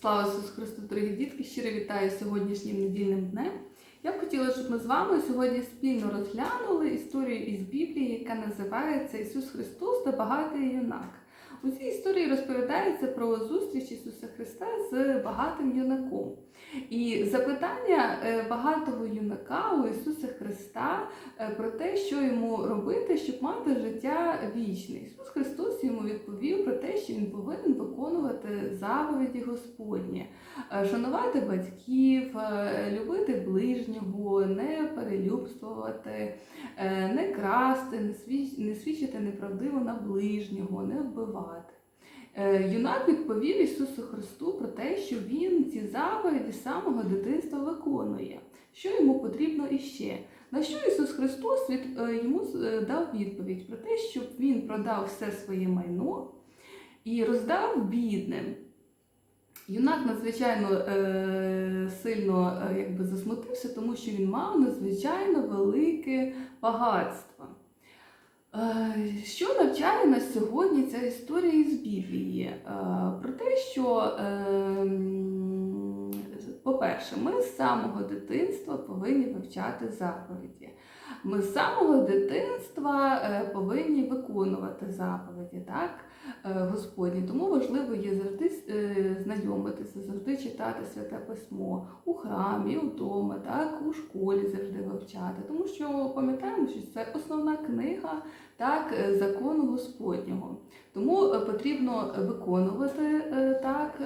Слава Ісусу Христу, дорогі дітки! Щиро вітаю сьогоднішнім недільним днем. Я б хотіла, щоб ми з вами сьогодні спільно розглянули історію із Біблії, яка називається Ісус Христос та багатий юнак. У цій історії розповідається про зустріч Ісуса Христа з багатим юнаком. І запитання е, багатого юнака у Ісуса Христа е, про те, що йому робити, щоб мати життя вічне. Ісус Христос йому відповів про те, повинен виконувати заповіді Господні, Е, шанувати батьків, е, любити ближнього, не перелюбствувати, е, не красти, не свідчити неправдиво на ближнього, не вбивати. Юнак відповів Ісусу Христу про те, що він ці заповіді з самого дитинства виконує, що йому потрібно іще. На що Ісус Христос від, йому дав відповідь про те, щоб він продав все своє майно і роздав бідним. Юнак надзвичайно е, сильно е, якби засмутився, тому що він мав надзвичайно велике багатство. Е, Що навчає нас сьогодні ця історія із Біблії? Е, Про те, що, е, по-перше, ми з самого дитинства повинні вивчати заповіді. Ми з самого дитинства е, повинні виконувати заповіді, так, е, Господні. Тому важливо є завжди е, знайомитися, завжди читати святе письмо у храмі, вдома, так, у школі завжди вивчати. Тому що пам'ятаємо, що це основна книга так, закону Господнього. Тому потрібно виконувати так,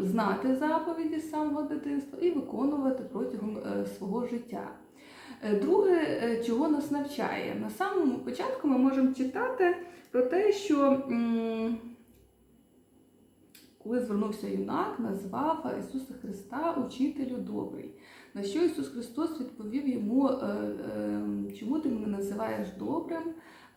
знати заповіді з самого дитинства і виконувати протягом свого життя. Е, Друге, е, чого нас навчає, на самому початку ми можемо читати про те, що коли звернувся юнак, назвав Ісуса Христа учителю добрий. На що Ісус Христос відповів йому, е, е, чому ти мене називаєш добрим?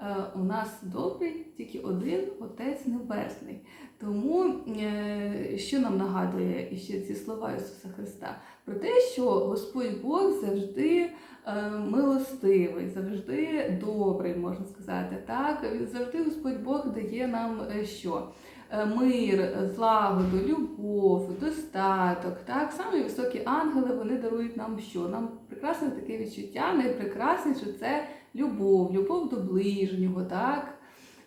Е, У нас добрий тільки один Отець Небесний. Тому е, що нам нагадує ще ці слова Ісуса Христа? Про те, що Господь Бог завжди е, милостивий, завжди добрий, можна сказати. Так? Він Завжди Господь Бог дає нам що? Е, Мир, злагоду, любов, достаток. Так? Самі високі ангели вони дарують нам що? Нам прекрасне таке відчуття, найпрекрасніше це любов, любов до ближнього, так?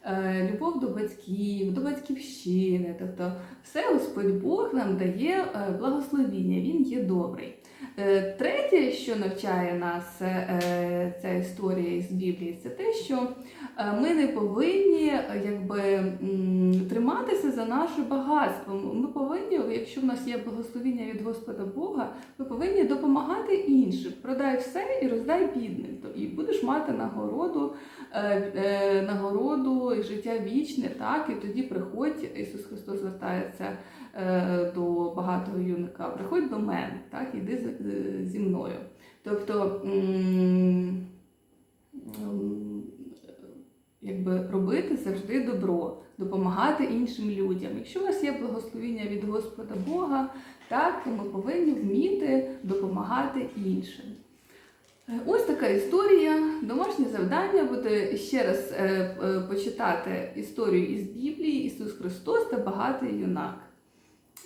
Е, любов до батьків, до батьківщини. Тобто все Господь Бог нам дає е, благословіння, Він є добрий. Е, Третє, що навчає нас е, ця історія із Біблії, це те, що е, ми не повинні е, якби, триматися за наше багатство. Ми повинні, якщо в нас є благословіння від Господа Бога, ми повинні допомагати іншим. Продай все і роздай бідним. І будеш мати нагороду, е, е, нагороду і життя вічне, так, і тоді приходь, Ісус Христос звертається е, до багатого юнака, приходь до мене, так, іди з- зі мною. Тобто, якби робити завжди добро, допомагати іншим людям. Якщо у вас є благословіння від Господа Бога, так, то ми повинні вміти допомагати іншим. Е, Ось така історія. Домашнє завдання буде ще раз е, е, почитати історію із Біблії Ісус Христос та багатий юнак.